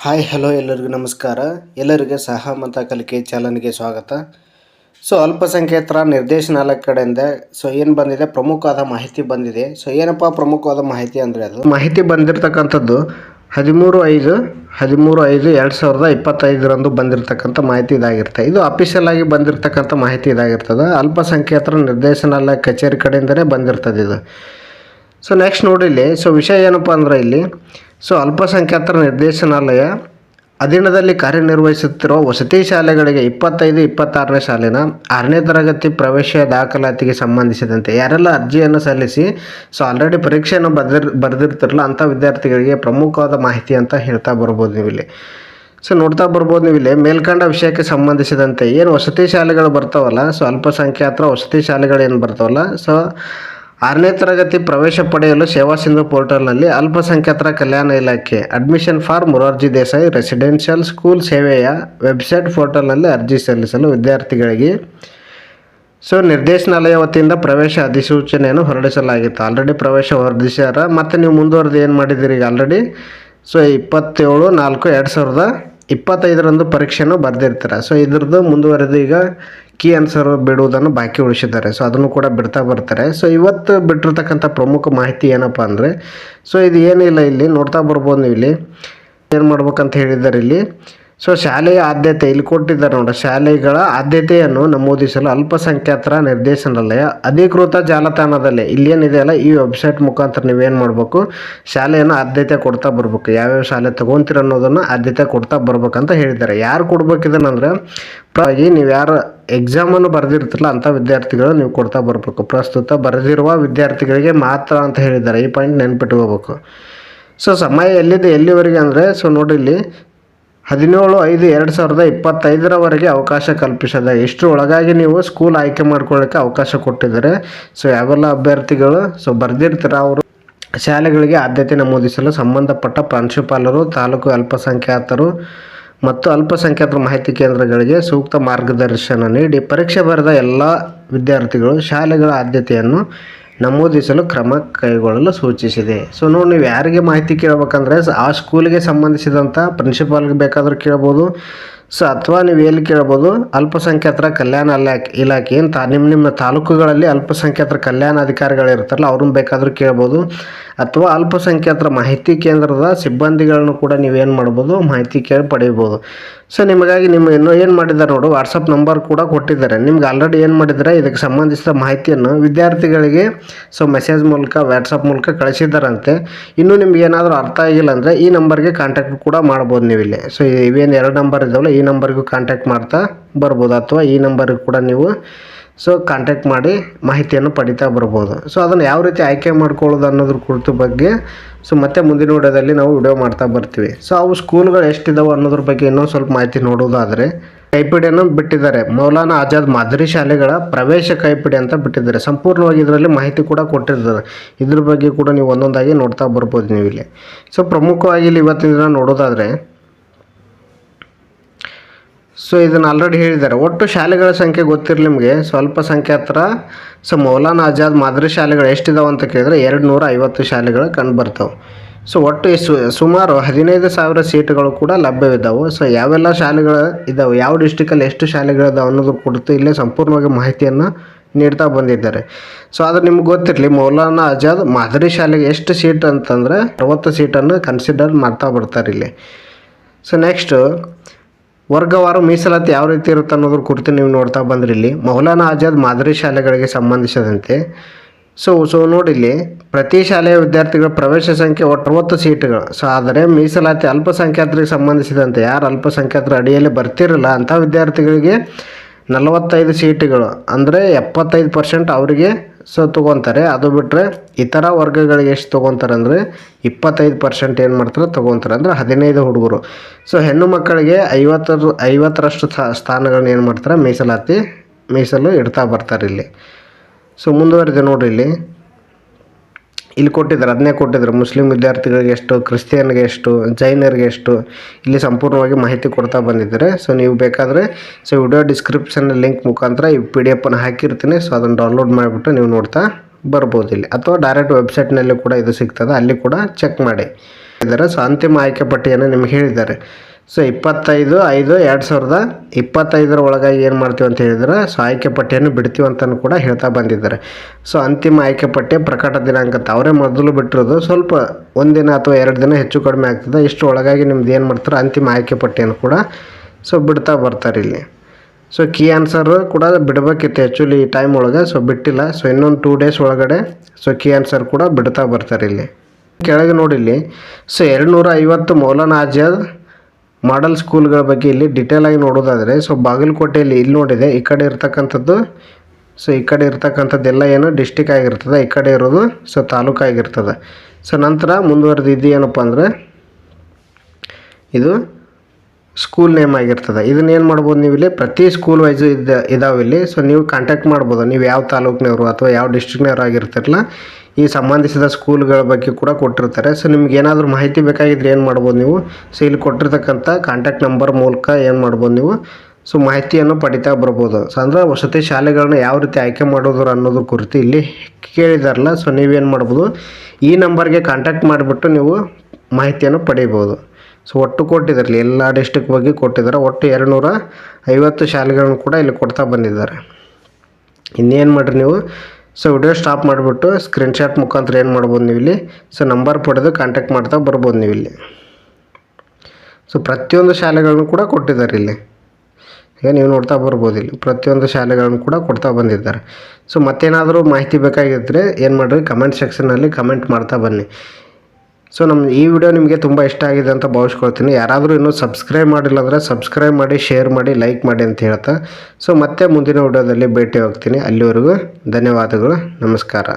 Hi, hello ಎಲ್ಲರಿಗೂ ನಮಸ್ಕಾರ. ಎಲ್ಲರಿಗೆ ಸಹಮತ ಕಲಿಕೆ ಚಾಲನೆಗೆ ಸ್ವಾಗತ. ಸೊ, ಅಲ್ಪಸಂಖ್ಯಾತರ ನಿರ್ದೇಶನಾಲಯ ಕಡೆಯಿಂದ ಸೊ, ಏನು ಬಂದಿದೆ? ಪ್ರಮುಖವಾದ ಮಾಹಿತಿ ಬಂದಿದೆ. ಸೊ, ಏನಪ್ಪ ಪ್ರಮುಖವಾದ ಮಾಹಿತಿ ಅಂದರೆ ಅದು? ಮಾಹಿತಿ ಬಂದಿರತಕ್ಕಂಥದ್ದು ಹದಿಮೂರು ಐದು ಹದಿಮೂರು ಐದು ಎರಡು ಸಾವಿರದ ಇಪ್ಪತ್ತೈದರಂದು ಬಂದಿರತಕ್ಕಂಥ ಮಾಹಿತಿ ಇದಾಗಿರುತ್ತೆ. ಇದು ಅಫಿಷಿಯಲ್ ಆಗಿ ಬಂದಿರತಕ್ಕಂಥ ಮಾಹಿತಿ ಇದಾಗಿರ್ತದೆ. ಅಲ್ಪಸಂಖ್ಯಾತರ ನಿರ್ದೇಶನಾಲಯ ಕಚೇರಿ ಕಡೆಯಿಂದಲೇ ಬಂದಿರ್ತದೆ ಇದು. ಸೊ ನೆಕ್ಸ್ಟ್ ನೋಡಿಲ್ಲಿ, ಸೊ, ವಿಷಯ ಏನಪ್ಪ ಅಂದ್ರೆ ಇಲ್ಲಿ ಸೊ ಅಲ್ಪಸಂಖ್ಯಾತರ ನಿರ್ದೇಶನಾಲಯ ಅಧೀನದಲ್ಲಿ ಕಾರ್ಯನಿರ್ವಹಿಸುತ್ತಿರುವ ವಸತಿ ಶಾಲೆಗಳಿಗೆ ಇಪ್ಪತ್ತೈದು, ಇಪ್ಪತ್ತಾರನೇ ಸಾಲಿನ ಆರನೇ ತರಗತಿ ಪ್ರವೇಶ ದಾಖಲಾತಿಗೆ ಸಂಬಂಧಿಸಿದಂತೆ ಯಾರೆಲ್ಲ ಅರ್ಜಿಯನ್ನು ಸಲ್ಲಿಸಿ, ಸೊ ಆಲ್ರೆಡಿ ಪರೀಕ್ಷೆಯನ್ನು ಬರೆದಿರ್, ಬರೆದಿರ್ತಿರಲ್ಲ ಅಂಥ ವಿದ್ಯಾರ್ಥಿಗಳಿಗೆ ಪ್ರಮುಖವಾದ ಮಾಹಿತಿ ಅಂತ ಹೇಳ್ತಾ ಬರ್ಬೋದು ನೀವು ಇಲ್ಲಿ. ಸೊ ನೋಡ್ತಾ ಬರ್ಬೋದು ನೀವು ಇಲ್ಲಿ, ಮೇಲ್ಕಂಡ ವಿಷಯಕ್ಕೆ ಸಂಬಂಧಿಸಿದಂತೆ ಏನು ವಸತಿ ಶಾಲೆಗಳು ಬರ್ತಾವಲ್ಲ, ಸೊ ಅಲ್ಪಸಂಖ್ಯಾತರ ವಸತಿ ಶಾಲೆಗಳು ಏನು ಬರ್ತಾವಲ್ಲ, ಸೊ ಆರನೇ ತರಗತಿ ಪ್ರವೇಶ ಪಡೆಯಲು ಸೇವಾ ಸಿಂಧು ಪೋರ್ಟಲ್ನಲ್ಲಿ ಅಲ್ಪಸಂಖ್ಯಾತರ ಕಲ್ಯಾಣ ಇಲಾಖೆ admission for Morarji Desai residential school ಸೇವೆಯ ವೆಬ್ಸೈಟ್ ಪೋರ್ಟಲ್ನಲ್ಲಿ ಅರ್ಜಿ ಸಲ್ಲಿಸಲು ವಿದ್ಯಾರ್ಥಿಗಳಿಗೆ ಸೊ ನಿರ್ದೇಶನಾಲಯ ವತಿಯಿಂದ ಪ್ರವೇಶ ಅಧಿಸೂಚನೆಯನ್ನು ಹೊರಡಿಸಲಾಗಿತ್ತು. ಆಲ್ರೆಡಿ ಪ್ರವೇಶ ಹೊರಡಿಸ್ಯಾರ. ಮತ್ತು ನೀವು ಮುಂದುವರೆದು ಏನು ಮಾಡಿದ್ದೀರಿ ಈಗ ಆಲ್ರೆಡಿ? ಸೊ ಇಪ್ಪತ್ತೇಳು ನಾಲ್ಕು ಎರಡು ಸಾವಿರದ ಇಪ್ಪತ್ತೈದರಂದು ಪರೀಕ್ಷೆಯನ್ನು ಬರೆದಿರ್ತಾರೆ. ಸೊ ಇದ್ರದ್ದು ಮುಂದುವರೆದು ಈಗ ಕೀ ಆನ್ಸರ್ ಬಿಡುವುದನ್ನು ಬಾಕಿ ಉಳಿಸಿದ್ದಾರೆ. ಸೊ ಅದನ್ನು ಕೂಡ ಬಿಡ್ತಾ ಬರ್ತಾರೆ. ಸೊ ಇವತ್ತು ಬಿಟ್ಟಿರ್ತಕ್ಕಂಥ ಪ್ರಮುಖ ಮಾಹಿತಿ ಏನಪ್ಪ ಅಂದರೆ ಸೊ ಇದು ಏನಿಲ್ಲ ಇಲ್ಲಿ, ನೋಡ್ತಾ ಬರ್ಬೋದು ನೀವು ಇಲ್ಲಿ. ಏನು ಮಾಡ್ಬೇಕಂತ ಹೇಳಿದ್ದಾರೆ ಇಲ್ಲಿ? ಸೊ ಶಾಲೆಯ ಆದ್ಯತೆ ಇಲ್ಲಿ ಕೊಟ್ಟಿದ್ದಾರೆ ನೋಡಿ ಶಾಲೆಗಳ ಆದ್ಯತೆಯನ್ನು ನಮೂದಿಸಲು ಅಲ್ಪಸಂಖ್ಯಾತರ ನಿರ್ದೇಶನಾಲಯ ಅಧಿಕೃತ ಜಾಲತಾಣದಲ್ಲಿ ಇಲ್ಲೇನಿದೆಯಲ್ಲ ಈ ವೆಬ್ಸೈಟ್ ಮುಖಾಂತರ ನೀವೇನು ಮಾಡಬೇಕು? ಶಾಲೆಯನ್ನು ಆದ್ಯತೆ ಕೊಡ್ತಾ ಬರ್ಬೇಕು. ಯಾವ್ಯಾವ ಶಾಲೆ ತೊಗೊತೀರ ಅನ್ನೋದನ್ನು ಆದ್ಯತೆ ಕೊಡ್ತಾ ಬರ್ಬೇಕಂತ ಹೇಳಿದ್ದಾರೆ. ಯಾರು ಕೊಡ್ಬೇಕು ಹಾಗಾಗಿ ನೀವು ಯಾರು ಎಕ್ಸಾಮನ್ನು ಬರೆದಿರ್ತಿಲ್ಲ ಅಂಥ ವಿದ್ಯಾರ್ಥಿಗಳು ನೀವು ಕೊಡ್ತಾ ಬರಬೇಕು. ಪ್ರಸ್ತುತ ಬರೆದಿರುವ ವಿದ್ಯಾರ್ಥಿಗಳಿಗೆ ಮಾತ್ರ ಅಂತ ಹೇಳಿದ್ದಾರೆ. ಈ ಪಾಯಿಂಟ್ ನೆನ್ಪಿಟ್ಕೋಬೇಕು. ಸೊ ಸಮಯ ಎಲ್ಲಿದೆ ಎಲ್ಲಿವರೆಗೆ ಅಂದರೆ ಸೊ ನೋಡಿ ಇಲ್ಲಿ ಹದಿನೇಳು ಐದು ಎರಡು ಸಾವಿರದ ಇಪ್ಪತ್ತೈದರವರೆಗೆ ಅವಕಾಶ ಕಲ್ಪಿಸಿದೆ. ಇಷ್ಟರ ಒಳಗಾಗಿ ನೀವು ಸ್ಕೂಲ್ ಆಯ್ಕೆ ಮಾಡ್ಕೊಳ್ಳೋಕ್ಕೆ ಅವಕಾಶ ಕೊಟ್ಟಿದ್ದಾರೆ. ಸೊ ಯಾವೆಲ್ಲ ಅಭ್ಯರ್ಥಿಗಳು? ಸೊ ಬರೆದಿರ್ತೀರ ಅವರು. ಶಾಲೆಗಳಿಗೆ ಆದ್ಯತೆ ನಮೂದಿಸಲು ಸಂಬಂಧಪಟ್ಟ ಪ್ರಾಂಶುಪಾಲರು, ತಾಲೂಕು ಅಲ್ಪಸಂಖ್ಯಾತರು ಮತ್ತು ಅಲ್ಪಸಂಖ್ಯಾತರ ಮಾಹಿತಿ ಕೇಂದ್ರಗಳಿಗೆ ಸೂಕ್ತ ಮಾರ್ಗದರ್ಶನ ನೀಡಿ ಪರೀಕ್ಷೆ ಬರೆದ ಎಲ್ಲ ವಿದ್ಯಾರ್ಥಿಗಳು ಶಾಲೆಗಳ ಆದ್ಯತೆಯನ್ನು ನಮೂದಿಸಲು ಕ್ರಮ ಕೈಗೊಳ್ಳಲು ಸೂಚಿಸಿದೆ. ಸೊ ನೋಡಿ ನೀವು ಯಾರಿಗೆ ಮಾಹಿತಿ ಕೇಳಬೇಕಂದ್ರೆ, ಆ ಸ್ಕೂಲಿಗೆ ಸಂಬಂಧಿಸಿದಂಥ ಪ್ರಿನ್ಸಿಪಾಲ್ಗೆ ಬೇಕಾದರೂ ಕೇಳ್ಬೋದು. ಸೊ ಅಥವಾ ನೀವು ಎಲ್ಲಿ ಕೇಳ್ಬೋದು, ಅಲ್ಪಸಂಖ್ಯಾತರ ಕಲ್ಯಾಣ ಇಲಾಖೆ ಇಲಾಖೆ ಏನು ತಾ ನಿಮ್ಮ ನಿಮ್ಮ ತಾಲೂಕುಗಳಲ್ಲಿ ಅಲ್ಪಸಂಖ್ಯಾತರ ಕಲ್ಯಾಣ ಅಧಿಕಾರಿಗಳು ಇರ್ತಾರಲ್ಲ, ಅವ್ರನ್ನ ಬೇಕಾದರೂ ಕೇಳ್ಬೋದು. ಅಥವಾ ಅಲ್ಪಸಂಖ್ಯಾತರ ಮಾಹಿತಿ ಕೇಂದ್ರದ ಸಿಬ್ಬಂದಿಗಳನ್ನು ಕೂಡ ನೀವೇನು ಮಾಡ್ಬೋದು, ಮಾಹಿತಿ ಕೇಳಿ ಪಡಿಬೋದು ಸೊ ನಿಮಗಾಗಿ ನಿಮ್ಮ ಇನ್ನೂ ಏನು ಮಾಡಿದ್ದಾರೆ ನೋಡು ವಾಟ್ಸಪ್ ನಂಬರ್ ಕೂಡ ಕೊಟ್ಟಿದ್ದಾರೆ. ನಿಮ್ಗೆ ಆಲ್ರೆಡಿ ಏನು ಮಾಡಿದ್ದಾರೆ ಇದಕ್ಕೆ ಸಂಬಂಧಿಸಿದ ಮಾಹಿತಿಯನ್ನು ವಿದ್ಯಾರ್ಥಿಗಳಿಗೆ ಸೊ ಮೆಸೇಜ್ ಮೂಲಕ ವಾಟ್ಸಪ್ ಮೂಲಕ ಕಳಿಸಿದ್ದಾರಂತೆ. ಇನ್ನೂ ನಿಮ್ಗೆ ಏನಾದರೂ ಅರ್ಥ ಆಗಿಲ್ಲ ಅಂದರೆ ಈ ನಂಬರ್ಗೆ ಕಾಂಟ್ಯಾಕ್ಟ್ ಕೂಡ ಮಾಡ್ಬೋದು ನೀವು ಇಲ್ಲಿ ಸೊ ಇವೇನು ಎರಡು ನಂಬರ್ ಇದ್ದಾವಲ್ಲ ಈ ನಂಬರ್ಗೂ ಕಾಂಟ್ಯಾಕ್ಟ್ ಮಾಡ್ತಾ ಬರ್ಬೋದು ಅಥವಾ ಈ ನಂಬರ್ಗೆ ಕೂಡ ನೀವು ಸೊ ಕಾಂಟ್ಯಾಕ್ಟ್ ಮಾಡಿ ಮಾಹಿತಿಯನ್ನು ಪಡಿತಾ ಬರ್ಬೋದು. ಸೊ ಅದನ್ನು ಯಾವ ರೀತಿ ಆಯ್ಕೆ ಮಾಡ್ಕೊಳ್ಳೋದು ಅನ್ನೋದ್ರ ಕುರಿತು ಬಗ್ಗೆ ಸೊ ಮತ್ತೆ ಮುಂದಿನ ವಿಡಿಯೋದಲ್ಲಿ ನಾವು ವಿಡಿಯೋ ಮಾಡ್ತಾ ಬರ್ತೀವಿ. ಸೊ ಅವು ಸ್ಕೂಲ್ಗಳು ಎಷ್ಟಿದಾವೆ ಅನ್ನೋದ್ರ ಬಗ್ಗೆ ಇನ್ನೊಂದು ಸ್ವಲ್ಪ ಮಾಹಿತಿ ನೋಡೋದಾದರೆ, ಕೈಪಿಡಿಯನ್ನು ಬಿಟ್ಟಿದ್ದಾರೆ. ಮೌಲಾನಾ ಆಜಾದ್ ಮಾದರಿ ಶಾಲೆಗಳ ಪ್ರವೇಶ ಕೈಪಿಡಿ ಅಂತ ಬಿಟ್ಟಿದ್ದಾರೆ. ಸಂಪೂರ್ಣವಾಗಿ ಇದರಲ್ಲಿ ಮಾಹಿತಿ ಕೂಡ ಕೊಟ್ಟಿರ್ತಾರೆ ಇದ್ರ ಬಗ್ಗೆ ಕೂಡ ನೀವು ಒಂದೊಂದಾಗಿ ನೋಡ್ತಾ ಬರ್ಬೋದು ನೀವು ಇಲ್ಲಿ. ಸೊ ಪ್ರಮುಖವಾಗಿ ಇಲ್ಲಿ ಇವತ್ತಿನ ದಿನ ನೋಡೋದಾದರೆ ಸೊ ಇದನ್ನು ಆಲ್ರೆಡಿ ಹೇಳಿದ್ದಾರೆ. ಒಟ್ಟು ಶಾಲೆಗಳ ಸಂಖ್ಯೆ ಗೊತ್ತಿರಲಿ ನಿಮಗೆ. ಸ್ವಲ್ಪ ಸಂಖ್ಯಾತರ ಸೊ ಮೌಲಾನಾ ಆಜಾದ್ ಮಾದರಿ ಶಾಲೆಗಳು ಎಷ್ಟಿದಾವೆ ಅಂತ ಕೇಳಿದ್ರೆ ಎರಡು ನೂರ ಐವತ್ತು ಶಾಲೆಗಳು ಕಂಡು ಬರ್ತಾವೆ. ಸೊ ಒಟ್ಟು ಸುಮಾರು ಹದಿನೈದು ಸಾವಿರ ಸೀಟುಗಳು ಕೂಡ ಲಭ್ಯವಿದ್ದಾವೆ ಸೊ ಯಾವೆಲ್ಲ ಶಾಲೆಗಳು ಇದ್ದಾವೆ ಯಾವ ಡಿಸ್ಟಿಕಲ್ಲಿ ಎಷ್ಟು ಶಾಲೆಗಳಿದಾವೆ ಅನ್ನೋದು ಕೊಡ್ತು ಇಲ್ಲೇ ಸಂಪೂರ್ಣವಾಗಿ ಮಾಹಿತಿಯನ್ನು ನೀಡ್ತಾ ಬಂದಿದ್ದಾರೆ. ಸೊ ಆದರೆ ನಿಮ್ಗೆ ಗೊತ್ತಿರಲಿ, ಮೌಲಾನಾ ಆಜಾದ್ ಮಾದರಿ ಶಾಲೆಗೆ ಎಷ್ಟು ಸೀಟ್ ಅಂತಂದರೆ ಅರವತ್ತು ಸೀಟನ್ನು ಕನ್ಸಿಡರ್ ಮಾಡ್ತಾ ಬರ್ತಾರೆ ಇಲ್ಲಿ. ಸೊ ನೆಕ್ಸ್ಟು ವರ್ಗವಾರು ಮೀಸಲಾತಿ ಯಾವ ರೀತಿ ಇರುತ್ತೆ ಅನ್ನೋದ್ರ ಕುರಿತು ನೀವು ನೋಡ್ತಾ ಬಂದ್ರಿ ಇಲ್ಲಿ ಮೌಲಾನಾ ಆಜಾದ್ ಮಾದರಿ ಶಾಲೆಗಳಿಗೆ ಸಂಬಂಧಿಸಿದಂತೆ. ಸೊ ಸೊ ನೋಡಿಲ್ಲಿ ಪ್ರತಿ ಶಾಲೆಯ ವಿದ್ಯಾರ್ಥಿಗಳ ಪ್ರವೇಶ ಸಂಖ್ಯೆ ಅರವತ್ತು ಸೀಟುಗಳು. ಸೊ ಆದರೆ ಮೀಸಲಾತಿ ಅಲ್ಪಸಂಖ್ಯಾತರಿಗೆ ಸಂಬಂಧಿಸಿದಂತೆ ಯಾರು ಅಲ್ಪಸಂಖ್ಯಾತರ ಅಡಿಯಲ್ಲಿ ಬರ್ತಿರಲ್ಲ ಅಂಥ ವಿದ್ಯಾರ್ಥಿಗಳಿಗೆ ನಲವತ್ತೈದು ಸೀಟುಗಳು. ಅಂದರೆ ಎಪ್ಪತ್ತೈದು ಪರ್ಸೆಂಟ್ ಅವರಿಗೆ ಸೊ ತೊಗೊತಾರೆ ಅದು ಬಿಟ್ಟರೆ ಇತರ ವರ್ಗಗಳಿಗೆ ಎಷ್ಟು ತೊಗೊತಾರೆ ಅಂದರೆ ಇಪ್ಪತ್ತೈದು ಪರ್ಸೆಂಟ್ ಏನು ಮಾಡ್ತಾರೆ ತೊಗೊತಾರೆ ಅಂದರೆ ಹದಿನೈದು ಹುಡುಗರು. ಸೊ ಹೆಣ್ಣು ಮಕ್ಕಳಿಗೆ ಐವತ್ತರ ಐವತ್ತರಷ್ಟು ಸ್ಥಾನಗಳನ್ನ ಏನು ಮಾಡ್ತಾರೆ, ಮೀಸಲಾತಿ, ಮೀಸಲು ಇಡ್ತಾ ಬರ್ತಾರೆ ಇಲ್ಲಿ. ಸೊ ಮುಂದುವರೆದು ನೋಡಿರಿ ಇಲ್ಲಿ. ಇಲ್ಲಿ ಕೊಟ್ಟಿದ್ದಾರೆ, ಅದನ್ನೇ ಕೊಟ್ಟಿದ್ದಾರೆ. ಮುಸ್ಲಿಂ ವಿದ್ಯಾರ್ಥಿಗಳಿಗೆ ಎಷ್ಟು, ಕ್ರಿಶ್ಚಿಯನ್ಗೆ ಎಷ್ಟು, ಜೈನರಿಗೆ ಎಷ್ಟು, ಇಲ್ಲಿ ಸಂಪೂರ್ಣವಾಗಿ ಮಾಹಿತಿ ಕೊಡ್ತಾ ಬಂದಿದ್ದಾರೆ. ಸೊ ನೀವು ಬೇಕಾದರೆ ಸೊ ವಿಡಿಯೋ ಡಿಸ್ಕ್ರಿಪ್ಷನ್ ಲಿಂಕ್ ಮುಖಾಂತರ ಈ ಪಿ ಡಿ ಎಫನ್ನು ಹಾಕಿರ್ತೀನಿ. ಸೊ ಅದನ್ನು ಡೌನ್ಲೋಡ್ ಮಾಡಿಬಿಟ್ಟು ನೀವು ನೋಡ್ತಾ ಬರ್ಬೋದು ಇಲ್ಲಿ. ಅಥವಾ ಡೈರೆಕ್ಟ್ ವೆಬ್ಸೈಟ್ನಲ್ಲಿ ಕೂಡ ಇದು ಸಿಗ್ತದೆ. ಅಲ್ಲಿ ಕೂಡ ಚೆಕ್ ಮಾಡಿ. ಇದ್ದಾರೆ ಸೊ ಅಂತಿಮ ಆಯ್ಕೆ ಪಟ್ಟಿಯನ್ನು ನಿಮ್ಗೆ ಹೇಳಿದ್ದಾರೆ. ಸೊ ಇಪ್ಪತ್ತೈದು, ಐದು, ಎರಡು ಸಾವಿರದ ಇಪ್ಪತ್ತೈದರ ಒಳಗಾಗಿ ಏನು ಮಾಡ್ತೀವಿ ಅಂತ ಹೇಳಿದ್ರೆ ಸೊ ಆಯ್ಕೆ ಪಟ್ಟಿಯನ್ನು ಬಿಡ್ತೀವಿ ಅಂತಲೂ ಕೂಡ ಹೇಳ್ತಾ ಬಂದಿದ್ದಾರೆ. ಸೊ ಅಂತಿಮ ಆಯ್ಕೆ ಪಟ್ಟಿ ಪ್ರಕಟ ದಿನಾಂಕ ಅವರೇ ಮೊದಲು ಬಿಟ್ಟಿರೋದು ಸ್ವಲ್ಪ ಒಂದಿನ ಅಥವಾ ಎರಡು ದಿನ ಹೆಚ್ಚು ಕಡಿಮೆ ಆಗ್ತದೆ. ಇಷ್ಟು ಒಳಗಾಗಿ ನಿಮ್ದು ಏನು ಮಾಡ್ತಾರೆ? ಅಂತಿಮ ಆಯ್ಕೆ ಪಟ್ಟಿಯನ್ನು ಕೂಡ ಸೊ ಬಿಡ್ತಾ ಬರ್ತಾರೆ ಇಲ್ಲಿ. ಸೊ ಕೀ ಆನ್ಸರು ಕೂಡ ಬಿಡಬೇಕಿತ್ತು ಆ್ಯಕ್ಚುಲಿ ಈ ಟೈಮ್ ಒಳಗೆ. ಸೊ ಬಿಟ್ಟಿಲ್ಲ. ಸೊ ಇನ್ನೊಂದು ಟೂ ಡೇಸ್ ಒಳಗಡೆ ಸೊ ಕೀ ಆನ್ಸರ್ ಕೂಡ ಬಿಡ್ತಾ ಬರ್ತಾರೆ ಇಲ್ಲಿ. ಕೆಳಗೆ ನೋಡಿಲ್ಲಿ ಸೊ ಎರಡು ನೂರ ಐವತ್ತು ಮೌಲಾನ ಆಜಾದ್ ಮಾಡಲ್ ಸ್ಕೂಲ್ಗಳ ಬಗ್ಗೆ ಇಲ್ಲಿ ಡಿಟೇಲ್ ಆಗಿ ನೋಡೋದಾದರೆ ಸೊ ಬಾಗಲಕೋಟೆಯಲ್ಲಿ ಇಲ್ಲಿ ನೋಡಿದೆ, ಈ ಕಡೆ ಇರ್ತಕ್ಕಂಥದ್ದು ಸೊ ಈ ಕಡೆ ಇರ್ತಕ್ಕಂಥದ್ದೆಲ್ಲ ಏನು ಡಿಸ್ಟಿಕ್ ಆಗಿರ್ತದೆ, ಈ ಕಡೆ ಇರೋದು ಸೊ ತಾಲೂಕು ಆಗಿರ್ತದೆ. ಸೊ ನಂತರ ಮುಂದುವರೆದಿದ್ದು ಏನಪ್ಪ ಅಂದರೆ, ಇದು ಸ್ಕೂಲ್ ನೇಮ್ ಆಗಿರ್ತದೆ. ಇದನ್ನ ಏನು ಮಾಡ್ಬೋದು ನೀವು ಇಲ್ಲಿ? ಪ್ರತಿ ಸ್ಕೂಲ್ ವೈಸು ಇದ್ದ, ಇದಾವೆ ಇಲ್ಲಿ. ಸೊ ನೀವು ಕಾಂಟ್ಯಾಕ್ಟ್ ಮಾಡ್ಬೋದು. ನೀವು ಯಾವ ತಾಲೂಕಿನವರು ಅಥವಾ ಯಾವ ಡಿಸ್ಟ್ರಿಕ್ನವ್ರು ಆಗಿರ್ತಿರಲ್ಲ, ಈ ಸಂಬಂಧಿಸಿದ ಸ್ಕೂಲ್ಗಳ ಬಗ್ಗೆ ಕೂಡ ಕೊಟ್ಟಿರ್ತಾರೆ. ಸೊ ನಿಮ್ಗೆ ಏನಾದರೂ ಮಾಹಿತಿ ಬೇಕಾಗಿದ್ರೆ ಏನು ಮಾಡ್ಬೋದು ನೀವು? ಸೊ ಇಲ್ಲಿ ಕೊಟ್ಟಿರ್ತಕ್ಕಂಥ ಕಾಂಟ್ಯಾಕ್ಟ್ ನಂಬರ್ ಮೂಲಕ ಏನು ಮಾಡ್ಬೋದು ನೀವು? ಸೊ ಮಾಹಿತಿಯನ್ನು ಪಡಿತಾ ಬರ್ಬೋದು. ಸೊ ಅಂದರೆ ವಸತಿ ಶಾಲೆಗಳನ್ನ ಯಾವ ರೀತಿ ಆಯ್ಕೆ ಮಾಡೋದು ಅನ್ನೋದ್ರ ಕುರಿತು ಇಲ್ಲಿ ಕೇಳಿದಾರಲ್ಲ. ಸೊ ನೀವೇನು ಮಾಡ್ಬೋದು? ಈ ನಂಬರ್ಗೆ ಕಾಂಟ್ಯಾಕ್ಟ್ ಮಾಡಿಬಿಟ್ಟು ನೀವು ಮಾಹಿತಿಯನ್ನು ಪಡಿಬೋದು. ಸೊ ಒಟ್ಟು ಕೊಟ್ಟಿದ್ದಾರೆ. ಎಲ್ಲ ಡಿಸ್ಟಿಕ್ ಬಗ್ಗೆ ಕೊಟ್ಟಿದ್ದಾರೆ. ಒಟ್ಟು ಎರಡು ನೂರ ಐವತ್ತು ಶಾಲೆಗಳನ್ನು ಕೂಡ ಇಲ್ಲಿ ಕೊಡ್ತಾ ಬಂದಿದ್ದಾರೆ. ಇನ್ನೇನು ಮಾಡಿರಿ ನೀವು? ಸೊ ವಿಡಿಯೋ ಸ್ಟಾಪ್ ಮಾಡಿಬಿಟ್ಟು ಸ್ಕ್ರೀನ್ಶಾಟ್ ಮುಖಾಂತರ ಏನು ಮಾಡ್ಬೋದು ನೀವು ಇಲ್ಲಿ? ಸೊ ನಂಬರ್ ಪಡೆದು ಕಾಂಟ್ಯಾಕ್ಟ್ ಮಾಡ್ತಾ ಬರ್ಬೋದು ನೀವು ಇಲ್ಲಿ. ಸೊ ಪ್ರತಿಯೊಂದು ಶಾಲೆಗಳನ್ನು ಕೂಡ ಕೊಟ್ಟಿದ್ದಾರೆ ಇಲ್ಲಿ. ಈಗ ನೀವು ನೋಡ್ತಾ ಬರ್ಬೋದು ಇಲ್ಲಿ. ಪ್ರತಿಯೊಂದು ಶಾಲೆಗಳನ್ನು ಕೂಡ ಕೊಡ್ತಾ ಬಂದಿದ್ದಾರೆ. ಸೊ ಮತ್ತೇನಾದರೂ ಮಾಹಿತಿ ಬೇಕಾಗಿದ್ದರೆ ಏನು ಮಾಡಿರಿ? ಕಮೆಂಟ್ ಸೆಕ್ಷನಲ್ಲಿ ಕಮೆಂಟ್ ಮಾಡ್ತಾ ಬನ್ನಿ. ಸೊ ನಮ್ಮ ಈ ವಿಡಿಯೋ ನಿಮಗೆ ತುಂಬ ಇಷ್ಟ ಆಗಿದೆ ಅಂತ ಭಾವಿಸ್ಕೊಳ್ತೀನಿ. ಯಾರಾದರೂ ಇನ್ನೂ ಸಬ್ಸ್ಕ್ರೈಬ್ ಮಾಡಿಲ್ಲ ಅಂದರೆ ಸಬ್ಸ್ಕ್ರೈಬ್ ಮಾಡಿ ಶೇರ್ ಮಾಡಿ ಲೈಕ್ ಮಾಡಿ ಅಂತ ಹೇಳ್ತಾ. ಸೊ ಮತ್ತೆ ಮುಂದಿನ ವಿಡಿಯೋದಲ್ಲಿ ಭೇಟಿ ಹೋಗ್ತೀನಿ ಅಲ್ಲಿವರೆಗೂ ಧನ್ಯವಾದಗಳು. ನಮಸ್ಕಾರ.